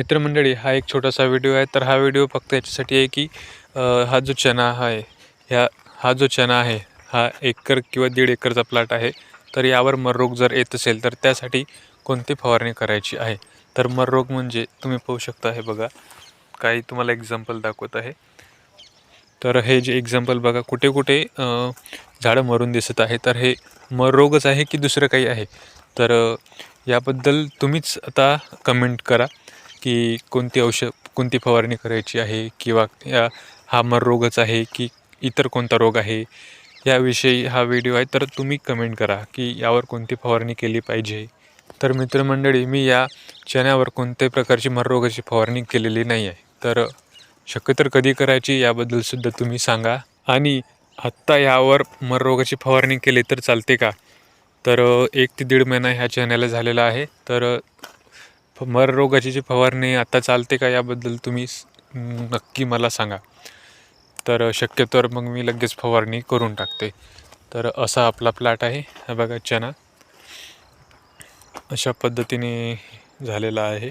मित्रमंडळी हा एक छोटासा व्हिडिओ आहे. तर हा व्हिडिओ फक्त याच्यासाठी आहे की हा जो चना आहे ह्या हा जो चना आहे हा एकर किंवा दीड एकरचा प्लॉट आहे. तर यावर मररोग जर येत असेल तर त्यासाठी कोणती फवारणी करायची आहे? तर मररोग म्हणजे तुम्ही पाहू शकता हे बघा. काही तुम्हाला एक्झाम्पल दाखवत आहे. तर हे जे एक्झाम्पल बघा कुठे कुठे झाडं मरून दिसत आहे. तर हे मररोगच आहे की दुसरं काही आहे? तर याबद्दल तुम्हीच आता कमेंट करा. की कोणती औषध कोणती फवारणी करायची आहे किंवा या हा मर रोगच आहे की इतर कोणता रोग आहे याविषयी हा व्हिडिओ आहे. तर तुम्ही कमेंट करा की यावर कोणती फवारणी केली पाहिजे. तर मित्रमंडळी मी या चण्यावर कोणत्याही प्रकारची मररोगाची फवारणी केलेली नाही आहे. तर शक्यतर कधी करायची याबद्दल सुद्धा तुम्ही सांगा. आणि आत्ता यावर मररोगाची फवारणी केली तर चालते का? तर एक ते दीड महिना ह्या चण्याला झालेला आहे. तर मररोगाची मर रोगाची जी फवारणी आता चालते का याबद्दल तुम्ही नक्की मला सांगा. तर शक्यतोवर मग मी लगेच फवारणी करून टाकते. तर असा आपला प्लॅट आहे. हा बघा चना. अशा पद्धतीने झालेला आहे.